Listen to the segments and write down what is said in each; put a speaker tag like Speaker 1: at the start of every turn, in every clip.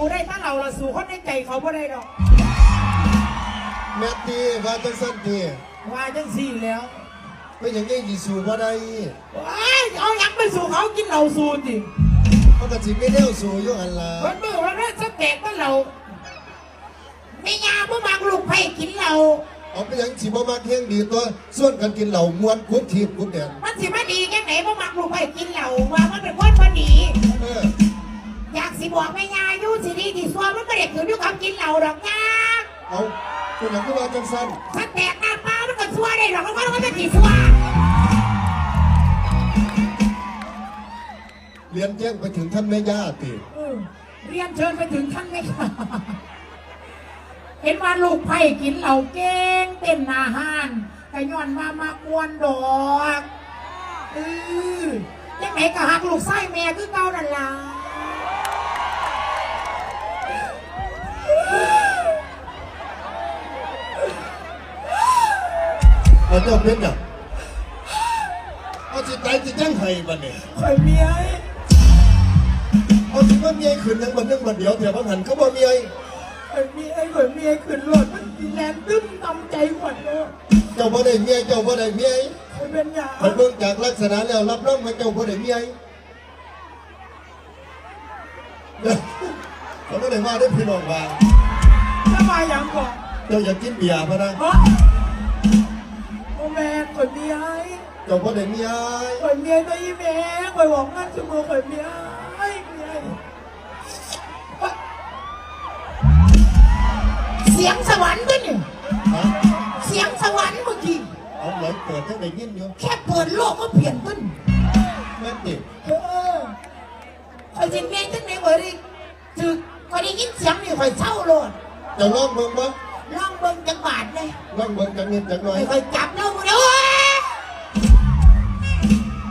Speaker 1: สู้ได้ถ้าเราละสู้คนในใจเขาบ่ได้ดอก
Speaker 2: แม่ตีว่าจังสั้นตี
Speaker 1: ว่าจังสี่แล้ว
Speaker 2: ไม่อย่างนี้กี่สู่บ่ได้
Speaker 1: ว้ายเอาหยังไปสู่เขากินเหล้าสูติ
Speaker 2: เขาก็สิไม่แนวสู่อยู่หันล่ะ
Speaker 1: คนมือวันนั้นสแตกก็เหล้าไม่ยาบ่มักลูกไผ่กินเหล้า
Speaker 2: เอาไปหยังสิบ่มาเที่ยงดีตัวส่วนกันกินเหล้ามวนคุดทีบคุดแดน
Speaker 1: มันสิมาดีแค่ไหนบ่มักลูกไผ่กินเหล้าว่ามันเป็นคนบ่ดี
Speaker 2: เออ
Speaker 1: อยากสิ บอกแม่ยาอยู่สิดีที่ซัวมันไม่ได้ขึ้นด้วยคำกินเหล้าดอกยา
Speaker 2: เอาเป็นอย่างที่ว่าจังสั้น
Speaker 1: ถ้าแตกหน้าป้ามันก็ซัวได้ดอกมันก็จะกี่ซัว
Speaker 2: เรียนแจ้งไปถึงท่านแม่ย่าติ
Speaker 1: เออเรียนเชิญไปถึงท่านไหมคะเห็นว่าลูกไผ่กินเหล้าเก่งเต้นอาหารแต่ย้อนมามากวนดอกเออยังไหนก็หักลูกไส้แม่คือเก่านั่นล่ะ
Speaker 2: เอาเจ้าเป็นอย่างเอาสิตายสิแจ้งให้บัดนี้
Speaker 1: ข่อยเมีย
Speaker 2: เอาสิว่าเมียขึ้นยังบัดนึงบัดเดียวเดี๋ยวบางหันเขาบ่เมีย
Speaker 1: ข่อยเมียข่อยเมียขึ้นรถมันกินแรงตึ้มตำใจขวัญเนาะ
Speaker 2: เจ้าบ่ได้เมียเจ้าบ่ได้เมีย
Speaker 1: ข่อยเป็นยา
Speaker 2: มันเบิ่งจากลักษณะแล้วรับรองว่าเจ้าบ่ได้เมียเด้อเขาบ่ได้ว่าได้อพี่น้องว่า
Speaker 1: จะมาอย่างก่อน
Speaker 2: เจ้าอยากกินเบียร์มานะ
Speaker 1: เพราะโอ แม่ข่อยเมีย
Speaker 2: เจ้าบ่ได้เมีย
Speaker 1: ข่อยเมียตัวอีแม่ข่อยบอกงานชั่วโมงข่อยเมียไอ้เมียเสียงสวรรค์ด้วยนี่
Speaker 2: ฮะ
Speaker 1: เสียงสวรรค์เมื่อกี้
Speaker 2: เอาไหลเปิดให้ได้ยินอยู่
Speaker 1: แค่เปิดโลกก็เปลี่ยนต้น
Speaker 2: แม่นติ
Speaker 1: เออข่อยสิเมียจังไหนข่อยได้ถึกข่อยได้ยินเสียงนี่ข่อยเศร้าโลด
Speaker 2: เจ้าลองเบิ่งบ่
Speaker 1: ลองเบิ่งจังบาทเลย
Speaker 2: ลองเบิ่งจักนิดจักหน่อย
Speaker 1: ไม่ค่อยจับแล้วเด้อ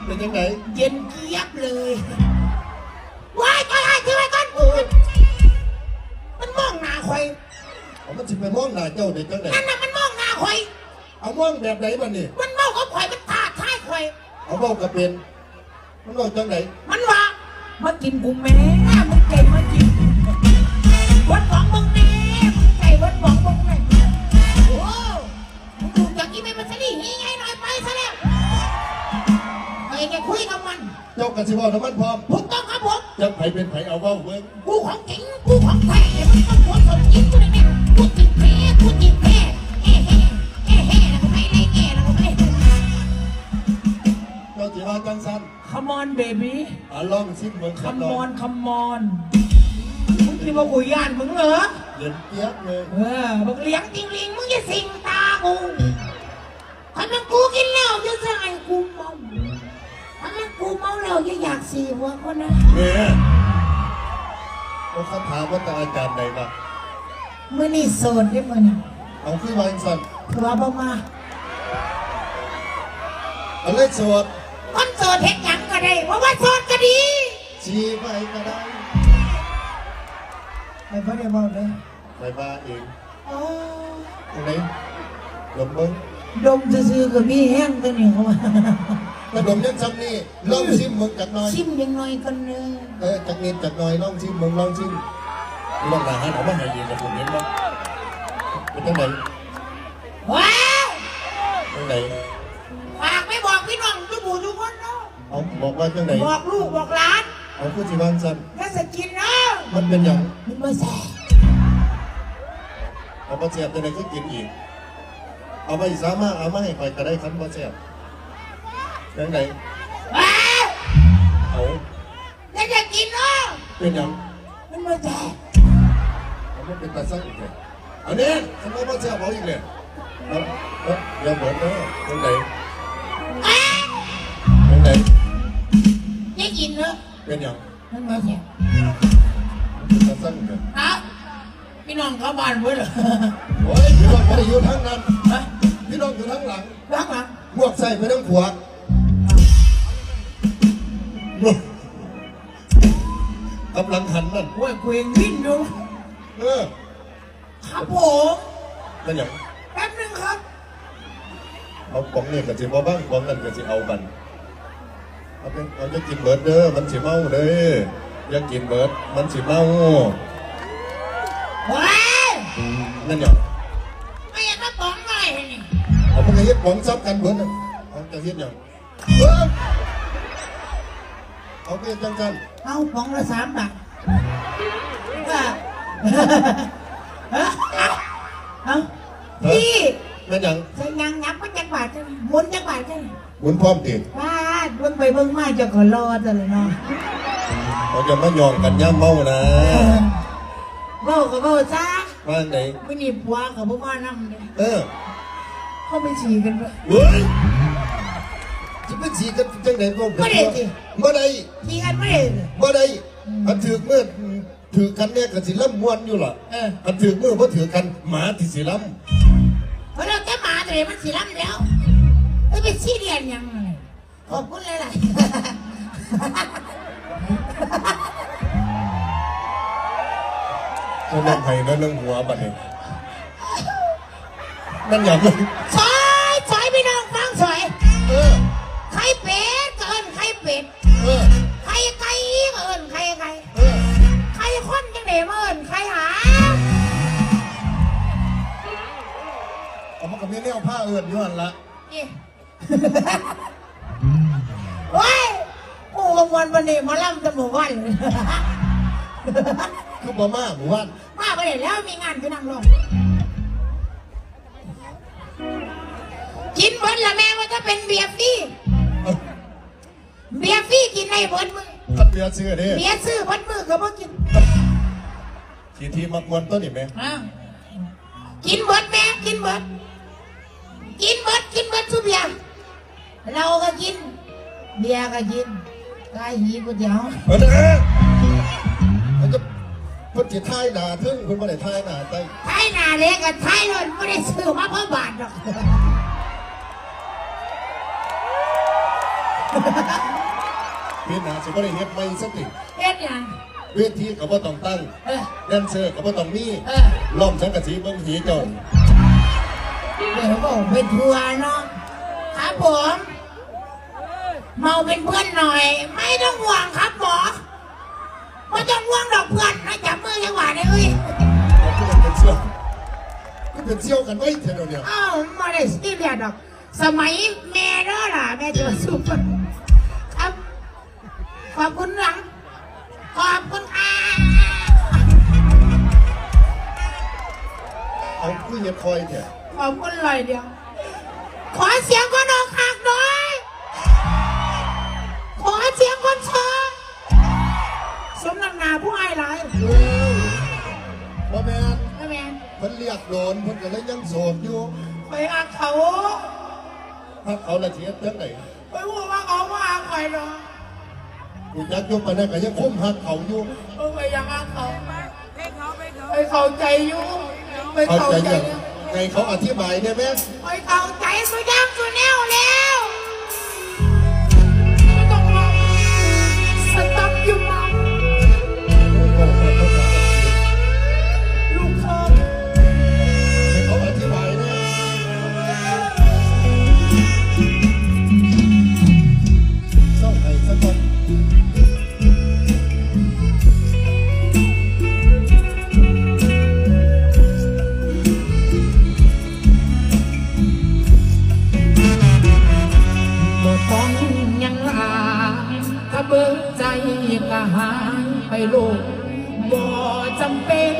Speaker 2: เป็นจังได
Speaker 1: เย็นเจี๊ยบเลยว้ายก็ได้ที่ไว้ก่อน
Speaker 2: เออ
Speaker 1: มันมองหน้าข่อย
Speaker 2: เอามันสิไปมองหน้าเจ้าได้จังได
Speaker 1: นั่นน่ะมันมองหน้าข่อย
Speaker 2: เอามองแบบไหนบัดนี้
Speaker 1: มันเมากับข่อยมันท่าท้ายข่อย
Speaker 2: เอาเว้าก็เป็น มันเว้าจังได
Speaker 1: มันว่ามากินกูแม่มึงใจมากินวัดหวังมึงแน่มึงใจวัดหวัง กจากนี้ไปมันสลีหีไงหน่อยไปซะแล้วไอ้แกคุยกับมัน
Speaker 2: เจ้าก็สิเว้าน้ำมันพร้อม
Speaker 1: ถูกต้องครับผม
Speaker 2: จังไผเป็นไผเอาเว้าเบิ่ง
Speaker 1: กูของจริงกูของแท้มันต้องหัวสมจริงกูเลยเนี่ยกูจริงแท้กูจริงแท้เอ๊ะเฮ้เอ๊ะเฮ้แล้วก็ไม่ได้แก่แล้วก็ไม่
Speaker 2: เจ้าสิว่าจังซั่น
Speaker 1: Come on baby
Speaker 2: อะลองซิเบิ่งครับ
Speaker 1: Come
Speaker 2: ลอง
Speaker 1: on Come on มึงคิดว่ากูย่านมึงเหรอ
Speaker 2: เย็นเจี๊ยบเลย
Speaker 1: เออบักเลี้ยงจริงลิงมึงอย่าสิงตากู ถ้ามันกูกินเหล้าจะใส่กูเมาถ้ามันกูเมาแล้วจะอยากสีหัวคนนะ
Speaker 2: เนี่ยเขาคำถามว่าแต่อาจารย์ใดบ้าง
Speaker 1: มื่อนี่โสดได้มื่อนี่
Speaker 2: เอาขึ้นมาอีกสัน
Speaker 1: ผัวบ่มา
Speaker 2: เอาเลขสวด
Speaker 1: คนโสดเห็นหยังก็ได้ เพราะว่าโสดก็ดี
Speaker 2: ชี้ไปก็ได้
Speaker 1: ไม่พอได้บอกเลย
Speaker 2: ไปมาเอง
Speaker 1: อ๋อ
Speaker 2: ตรงไหนลมเบิ้ง
Speaker 1: ดมซื่อๆก็มีแห้งตัวนี้เขาว่า
Speaker 2: กระดมยังซ้ำนี่ลองชิมมึงจักหน่อย
Speaker 1: ชิมยังน้อยกันเลย
Speaker 2: เออจักนิดจักหน่อยลองชิมมึงลองชิมลองอาหารออกมาให้ยินกับผมเห็นบ้างเป็นจังไหน
Speaker 1: ว้าว
Speaker 2: จังไหน
Speaker 1: ฝากไม่บอกพี่น้องทุกหมู่ทุกคนเนาะ
Speaker 2: เอาบอกว่าจังไหน
Speaker 1: บอกลูกบอกหลาน
Speaker 2: เอาพูดสิวางสัน
Speaker 1: ถ้าสกินเนาะ
Speaker 2: มันเป็นอย่าง
Speaker 1: มันมาแซ่
Speaker 2: เอามาเสียบจังไหนก็กินอีก เอาไปสามารถเอามาให้ใครก็ได้คันมาเสียบจังไหน
Speaker 1: ว้าว
Speaker 2: เอา
Speaker 1: ถ้าจะกินเนาะ
Speaker 2: เป็นอย่าง
Speaker 1: มันมาแซ่
Speaker 2: เอามันเป็นตาซักอีกเลยอันนี้คันว่ามาเสียบเอาอีกเลยเอาเอาอย่าเหมือนนะจังไหน
Speaker 1: อ้า
Speaker 2: จังไหน
Speaker 1: จะกินเนาะ
Speaker 2: เป็นอย่าง
Speaker 1: มันมาแซ่
Speaker 2: เป็นตาซักอีกเลย
Speaker 1: ครับพี่น้องเข้าบ้านไว้เหรอ
Speaker 2: โอ้ยพี่น้องไม่ได้อยู่ทั้งนั้น
Speaker 1: ฮะ
Speaker 2: พี่น้องอยู่ทั้งหลัง
Speaker 1: รักหลัง
Speaker 2: พวกใส่ไปทั้งขวาๆกำลังหันนั่น
Speaker 1: โอ้ยกูเองวิ่งอยู่
Speaker 2: เออ
Speaker 1: ครับผม
Speaker 2: เป็นอย่าง
Speaker 1: แป๊บนึงครับ
Speaker 2: เอาของนี่กับสิบ่บ้างของนั่นกับสิเอากันเอาเป็นเอาจะกินเบิร์ดเด้อมันสิเมาเด้ออย่ากินเบิร์ดมันสิเมานั่นอย่าง
Speaker 1: ไม่อยากมาป๋องไว้นี่
Speaker 2: เอาพวกนี้เฮ็ดของซับกันเบิดน่ะเอาจะเฮ็ดอย่างเอ้ยเอาไปเฮ็ดจังกัน
Speaker 1: เอาป๋องละสามบาทว่าเอาพี่
Speaker 2: นั่นอย่าง
Speaker 1: ใส่ยังยับมันจักบาทจังหมุนจักบาทจัง
Speaker 2: หมุนพร้อมติ
Speaker 1: บ้าเบิ่งไปเบิ่งมาเจะก็รอซะเลยเนาะ
Speaker 2: เราจะมาหยองกันย่ำเมานะ
Speaker 1: เว้าก็เว้าซะ
Speaker 2: ว่าไหน
Speaker 1: ไม่นี่ผัวกับบ่มานำเลย
Speaker 2: เออ
Speaker 1: เขาไปฉี่กันด้วย
Speaker 2: เฮ้ยจะไปฉีกกันจังไหนก็
Speaker 1: บ่ได้สิ
Speaker 2: บ่ได้
Speaker 1: ฉี่กันไม่ได้เลย
Speaker 2: บ่ได้อันถือเมื่อถือกันเนี่ยก็สิล่ำมวนอยู่ล่ะ
Speaker 1: เออ
Speaker 2: อันถือเมื่อบ่ถือกันหมาที่สิล่
Speaker 1: เพราะเราแค่มาแต่มันสิล้ำแล้วเอ้ยไปชี้เรียนยังขอบคุณเลยล่ะำ
Speaker 2: ก็นั่งไห้แล้วนั่งหัวบัดนี้ นั่นอย่างนั้น
Speaker 1: ซอยซอยพี่น้องฟังซอย
Speaker 2: เออ
Speaker 1: ไข่เป็ดก็เอิ้นไข่เป็ด
Speaker 2: เออ
Speaker 1: ไข่ไก่ก็เอิ้นไข่ไก่
Speaker 2: เออ
Speaker 1: ไข่คนจังได๋มาเอิ้นไข่หา
Speaker 2: เอามากับมีแนวผ้าเอื่นอยู่หันละ
Speaker 1: นี่โอ้ยโอ้วันวันนี้มาล่ำตำรวจวัน
Speaker 2: คือบ่มาหมู่บ้าน
Speaker 1: มาไปแล้วมีงานไปนั่งลง กินเบิดละแม่ว่าจะเป็นเบียร์ฟรี
Speaker 2: เอ้า
Speaker 1: เบียร์ฟรีกินในเบิดมือ
Speaker 2: ตัดเบียร์ซื้อเด้
Speaker 1: เบียร์ซื้อเบิดมือก็บ่กิน
Speaker 2: ทีทีมักมวนต้นนี่แม่
Speaker 1: อ้าวกินเบิดแม่กินเบิดกินเบิดกินเบิดสุเบียร์เราก็กิน เบียร์ก็กินกายหีก๋วยเตี๋ยว
Speaker 2: เออเด้อมันจะเพิ่นสิทายหน้าถึงเพิ่นบ่ได้ทายหน้าใต้
Speaker 1: ไทยหนาเล็กกับไทยเลยไม่ได้ซื้อมาเพื่อบาทหรอก
Speaker 2: เฮ็ดหน้าสิบ่ได้เฮ็ดใหม่สักที
Speaker 1: เฮ็ดหยัง
Speaker 2: เวทีก็บ่ต้องตั้ง
Speaker 1: เออ
Speaker 2: แดนเซอร์ก็บ่ต้องมี
Speaker 1: เออ
Speaker 2: ล้อมสังกะสีเบิ่งหีเจ้า
Speaker 1: เดี๋ยวบอกไปทัวร์เนาะครับผม เมาเป็นเพื่อนหน่อย ไม่ต้องห่วงครับหมอไม่ต้องห่วงดอกเพื่อนนะจับมือยังหวานเลยเอ้ย
Speaker 2: เอาเพื่อนเป็นเสี่ยวคือเป็นเสี่ยวกันไว้เท่าเดียว
Speaker 1: อ้าวไม่ได้ซีเรียสดอก สมัยแม่เด้อล่ะแม่จะสู้กันครับ ขอบคุณหลัง ขอบคุณค่ะ
Speaker 2: เอาคือเฮ็ดคอยแท้
Speaker 1: ขอบคุณเลยเดียว ขอเสียงคนอกหักหน่อย ขอเสียงคนชอบสมน้ำหนาผู้อายหลาย
Speaker 2: เออบ่แม่น
Speaker 1: ไม่แม่น
Speaker 2: เพิ่นเรียกโดนเพิ่นก็เลยยังโสดอยู่
Speaker 1: ไปอาเขา
Speaker 2: ถ้าเขาละเทียดจังได
Speaker 1: ไปพูดว่าเขาว่าอาใครเนาะ
Speaker 2: กูยักยกไปนั่นก็ยังคุ้มหักเขาอยู่
Speaker 1: เออไปยังอาเขาไปเข้าใจอยู่ไป
Speaker 2: เข้า
Speaker 1: เข้า
Speaker 2: ใจ
Speaker 1: ใจ
Speaker 2: ยังไงเขาอธิบายได้ไหม
Speaker 1: ไปเข้าใจสุดยังสุดแนวแล้ว เบิ
Speaker 2: ก
Speaker 1: ใจก็หายไปโลกบ่จำเป็น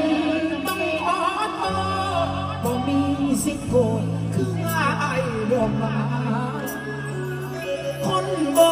Speaker 1: ต้องขอโทษบ่มีสิทธิ์โกรธคือง่ายดอกไมาคนบ่